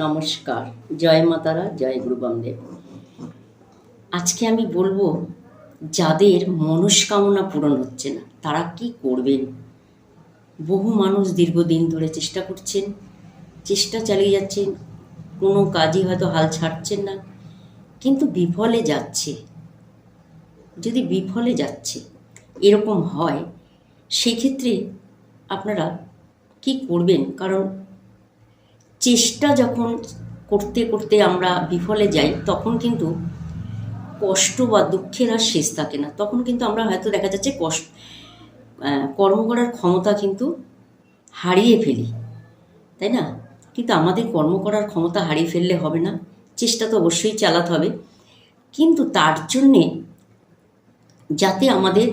নমস্কার। জয় মাতারা জয় গুরু বামদেব। আজকে আমি বলব, যাদের মনস্কামনা পূরণ হচ্ছে না, তারা কি করবেন? বহু মানুষ দীর্ঘদিন ধরে চেষ্টা করছেন, চেষ্টা চালিয়ে যাচ্ছেন, কোনো কাজই হয়তো হাল ছাড়ছেন না, কিন্তু বিফলে যাচ্ছে। যদি বিফলে যাচ্ছে, এরকম হয়, সেক্ষেত্রে আপনারা কি করবেন? কারণ চেষ্টা যখন করতে করতে আমরা বিফলে যাই, তখন কিন্তু কষ্ট বা দুঃখের আর শেষ থাকে না। তখন কিন্তু আমরা হয়তো দেখা যাচ্ছে কষ্ট কর্ম করার ক্ষমতা কিন্তু হারিয়ে ফেলি। তাই না? কিন্তু আমাদের কর্ম করার ক্ষমতা হারিয়ে ফেললে হবে না। চেষ্টা তো অবশ্যই চালাতে হবে। কিন্তু তার জন্যে যাতে আমাদের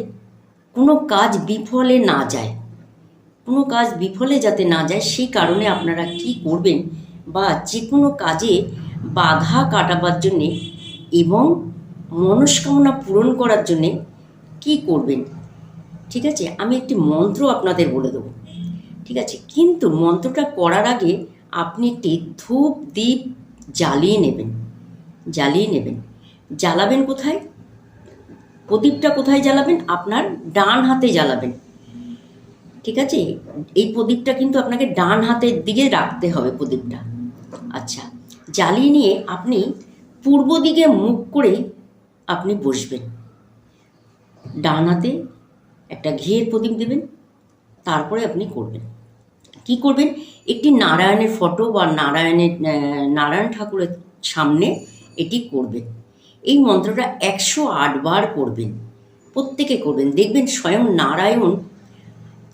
কোনো কাজ বিফলে না যায় কোনো কাজ বিফলে যাতে না যায়, সেই কারণে আপনারা কি করবেন বা যে কোনো কাজে বাধা কাটাবার জন্যে এবং মনস্কামনা পূরণ করার জন্যে কি করবেন? ঠিক আছে? আমি একটি মন্ত্র আপনাদের বলে দেবো। ঠিক আছে? কিন্তু মন্ত্রটা করার আগে আপনি একটি ধূপ দ্বীপ জ্বালিয়ে নেবেন। জ্বালিয়ে নেবেন। জ্বালাবেন কোথায়? প্রদীপটা কোথায় জ্বালাবেন? আপনার ডান হাতে জ্বালাবেন। ঠিক আছে? এই প্রদীপটা কিন্তু আপনাকে ডান হাতের দিকে রাখতে হবে প্রদীপটা। আচ্ছা জ্বালিয়ে নিয়ে আপনি পূর্ব দিকে মুখ করে আপনি বসবেন। ডান হাতে একটা ঘিয়ের প্রদীপ দেবেন, তারপরে আপনি করবেন। কি করবেন? একটি নারায়ণের ফটো বা নারায়ণের নারায়ণ ঠাকুরের সামনে এটি করবেন। এই মন্ত্রটা একশো আট বার করবেন। প্রত্যেকে করবেন। দেখবেন স্বয়ং নারায়ণ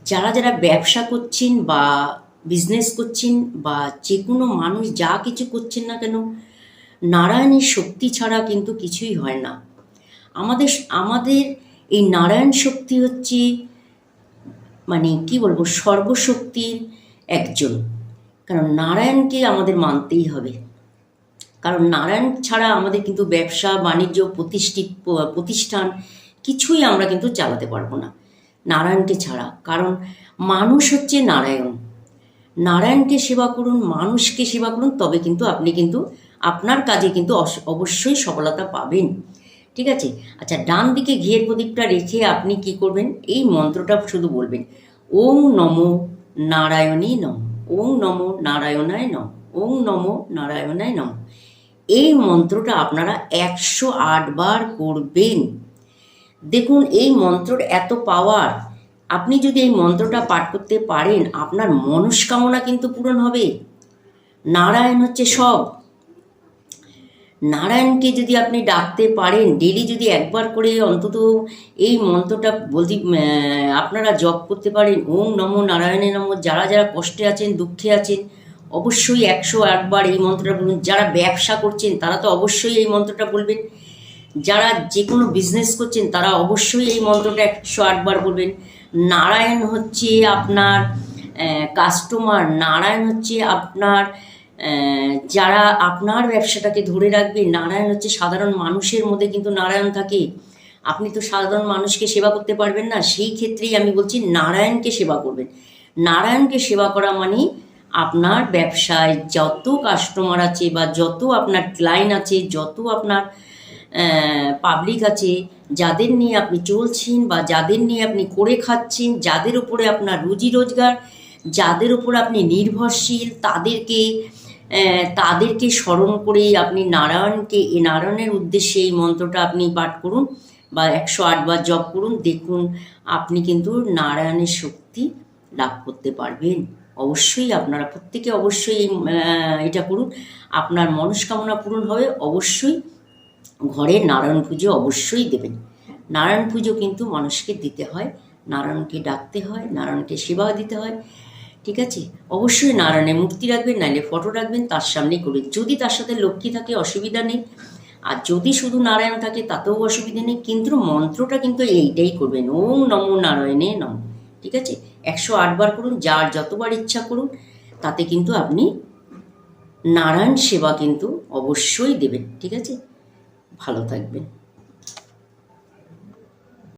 যারা যারা ব্যবসা করছেন বা বিজনেস করছেন বা যে কোনো মানুষ যা কিছু করছেন না কেন, নারায়ণের শক্তি ছাড়া কিন্তু কিছুই হয় না। আমাদের আমাদের এই নারায়ণ শক্তি হচ্ছে মানে কি বলব, সর্বশক্তির একজন। কারণ নারায়ণকে আমাদের মানতেই হবে। কারণ নারায়ণ ছাড়া আমাদের কিন্তু ব্যবসা, বাণিজ্য, প্রতিষ্ঠিত, প্রতিষ্ঠান কিছুই আমরা কিন্তু চালাতে পারব না। নারায়ণকে ছাড়া। কারণ মানুষ হচ্ছে নারায়ণ। নারায়ণকে সেবা করুন, মানুষকে সেবা করুন, তবে কিন্তু আপনি কিন্তু, আপনার কাজে কিন্তু অবশ্যই সফলতা পাবেন। ঠিক আছে? আচ্ছা ডান দিকে ঘিয়ের প্রদীপটা রেখে আপনি কি করবেন? এই মন্ত্রটা শুধু বলবেন। ওং নমো নারায়ণী নম, ওং নমো নারায়ণায় নম, ওং নমো নারায়ণায় নম। এই মন্ত্রটা আপনারা একশো আট বার করবেন। দেখুন, এই মন্ত্রর এত পাওয়ার আপনি যদি এই মন্ত্রটা পাঠ করতে পারেন, আপনার মনস্কামনা কিন্তু পূরণ হবে। নারায়ণ হচ্ছে সব। নারায়ণকে যদি আপনি ডাকতে পারেন ডেলি যদি একবার করে অন্তত এই মন্ত্রটা বলতে আপনারা জপ করতে পারেন, ওম নমো নারায়ণে নমো, যারা যারা কষ্টে আছেন, দুঃখে আছেন, অবশ্যই একশো আটবার এই মন্ত্রটা বলুন। যারা ব্যবসা করছেন, তারা তো অবশ্যই এই মন্ত্রটা বলবেন। যারা যে কোনো বিজনেস করছেন, তারা অবশ্যই এই মন্ত্রটা একশো আটবার বলবেন। নারায়ণ হচ্ছে আপনার কাস্টমার নারায়ণ হচ্ছে আপনার যারা আপনার ব্যবসাটাকে ধরে রাখবে, নারায়ণ হচ্ছে সাধারণ মানুষের মধ্যে কিন্তু নারায়ণ থাকে। আপনি তো সাধারণ মানুষকে সেবা করতে পারবেন না, সেই ক্ষেত্রেই আমি বলছি নারায়ণকে সেবা করবেন। নারায়ণকে সেবা করা মানে আপনার ব্যবসায় যত কাস্টমার আছে বা যত আপনার ক্লায়েন্ট আছে, যত আপনার পাবলিক আছে, যাদের নিয়ে আপনি চলছেন বা যাদের নিয়ে আপনি করে খাচ্ছেন, যাদের উপরে আপনার রুজি রোজগার, যাদের উপর আপনি নির্ভরশীল, তাদেরকে তাদেরকে স্মরণ করেই আপনি নারায়ণকে এই নারায়ণের উদ্দেশ্যে এই মন্ত্রটা আপনি পাঠ করুন বা একশো আটবার জপ করুন, দেখুন আপনি কিন্তু নারায়ণের শক্তি লাভ করতে পারবেন। অবশ্যই আপনারা প্রত্যেকে অবশ্যই এটা করুন। আপনার মনস্কামনা পূরণ হবে। অবশ্যই ঘরে নারায়ণ পুজো অবশ্যই দেবেন। নারায়ণ পুজো কিন্তু মানুষকে দিতে হয়, নারায়ণকে ডাকতে হয়, নারায়ণকে সেবা দিতে হয়, ঠিক আছে? অবশ্যই নারায়ণের মূর্তি রাখবেন, নাইলে ফটো রাখবেন, তার সামনেই করবেন যদি তার সাথে লক্ষ্মী থাকে, অসুবিধা নেই। আর যদি শুধু নারায়ণ থাকে, তাতেও অসুবিধা নেই, কিন্তু মন্ত্রটা কিন্তু এইটাই করবেন ওং নমো নারায়ণে নম, ঠিক আছে? একশো আটবার করুন, যার যতবার ইচ্ছা করুন, তাতে কিন্তু আপনি নারায়ণ সেবা কিন্তু অবশ্যই দেবেন, ঠিক আছে? ভালো থাকবেন।